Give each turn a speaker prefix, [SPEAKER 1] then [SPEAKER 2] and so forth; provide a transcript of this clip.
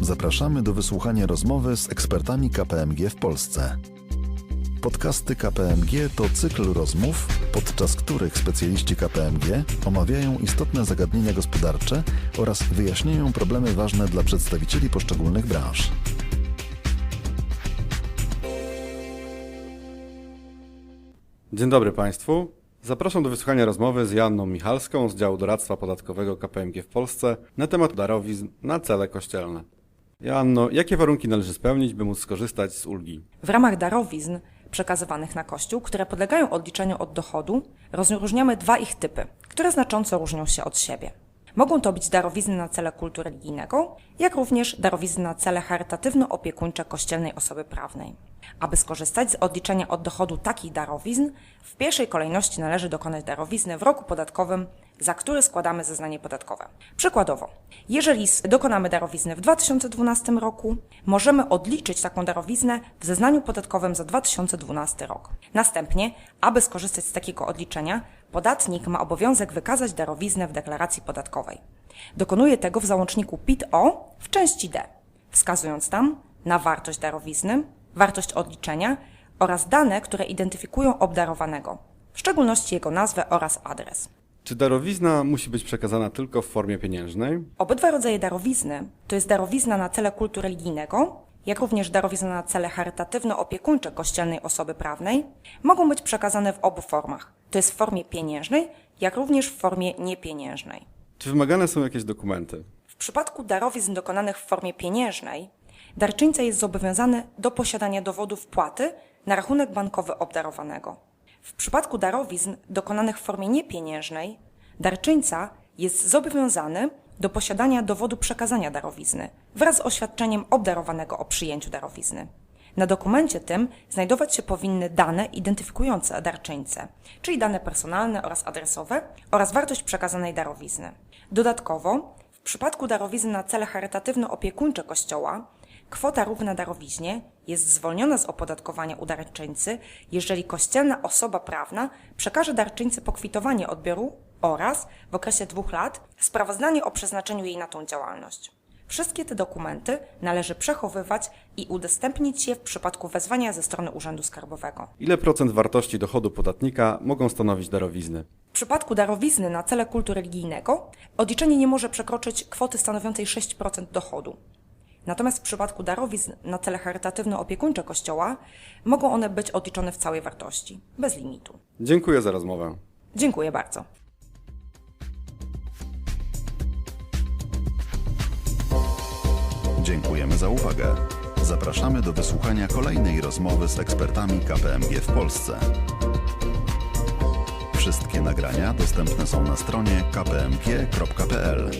[SPEAKER 1] Zapraszamy do wysłuchania rozmowy z ekspertami KPMG w Polsce. Podcasty KPMG to cykl rozmów, podczas których specjaliści KPMG omawiają istotne zagadnienia gospodarcze oraz wyjaśniają problemy ważne dla przedstawicieli poszczególnych branż.
[SPEAKER 2] Dzień dobry Państwu. Zapraszam do wysłuchania rozmowy z Joanną Michalską z działu doradztwa podatkowego KPMG w Polsce na temat darowizn na cele kościelne. Joanno, jakie warunki należy spełnić, by móc skorzystać z ulgi?
[SPEAKER 3] W ramach darowizn przekazywanych na Kościół, które podlegają odliczeniu od dochodu, rozróżniamy dwa ich typy, które znacząco różnią się od siebie. Mogą to być darowizny na cele kultu religijnego, jak również darowizny na cele charytatywno-opiekuńcze kościelnej osoby prawnej. Aby skorzystać z odliczenia od dochodu takich darowizn, w pierwszej kolejności należy dokonać darowizny w roku podatkowym, za który składamy zeznanie podatkowe. Przykładowo, jeżeli dokonamy darowizny w 2012 roku, możemy odliczyć taką darowiznę w zeznaniu podatkowym za 2012 rok. Następnie, aby skorzystać z takiego odliczenia, podatnik ma obowiązek wykazać darowiznę w deklaracji podatkowej. Dokonuje tego w załączniku PIT-O w części D, wskazując tam na wartość darowizny, wartość odliczenia oraz dane, które identyfikują obdarowanego, w szczególności jego nazwę oraz adres.
[SPEAKER 2] Czy darowizna musi być przekazana tylko w formie pieniężnej?
[SPEAKER 3] Obydwa rodzaje darowizny to jest darowizna na cele kultu religijnego, jak również darowizna na cele charytatywno-opiekuńcze kościelnej osoby prawnej, mogą być przekazane w obu formach, to jest w formie pieniężnej, jak również w formie niepieniężnej.
[SPEAKER 2] Czy wymagane są jakieś dokumenty?
[SPEAKER 3] W przypadku darowizn dokonanych w formie pieniężnej, darczyńca jest zobowiązany do posiadania dowodu wpłaty na rachunek bankowy obdarowanego. W przypadku darowizn dokonanych w formie niepieniężnej, darczyńca jest zobowiązany do posiadania dowodu przekazania darowizny wraz z oświadczeniem obdarowanego o przyjęciu darowizny. Na dokumencie tym znajdować się powinny dane identyfikujące darczyńcę, czyli dane personalne oraz adresowe oraz wartość przekazanej darowizny. Dodatkowo, w przypadku darowizny na cele charytatywno-opiekuńcze Kościoła, kwota równa darowiźnie jest zwolniona z opodatkowania u darczyńcy, jeżeli kościelna osoba prawna przekaże darczyńcy pokwitowanie odbioru oraz w okresie dwóch lat sprawozdanie o przeznaczeniu jej na tą działalność. Wszystkie te dokumenty należy przechowywać i udostępnić je w przypadku wezwania ze strony Urzędu Skarbowego.
[SPEAKER 2] Ile procent wartości dochodu podatnika mogą stanowić darowizny?
[SPEAKER 3] W przypadku darowizny na cele kultu religijnego odliczenie nie może przekroczyć kwoty stanowiącej 6% dochodu. Natomiast w przypadku darowizn na cele charytatywno-opiekuńcze Kościoła mogą one być odliczone w całej wartości, bez limitu.
[SPEAKER 2] Dziękuję za rozmowę.
[SPEAKER 3] Dziękuję bardzo.
[SPEAKER 1] Dziękujemy za uwagę. Zapraszamy do wysłuchania kolejnej rozmowy z ekspertami KPMG w Polsce. Wszystkie nagrania dostępne są na stronie kpmg.pl.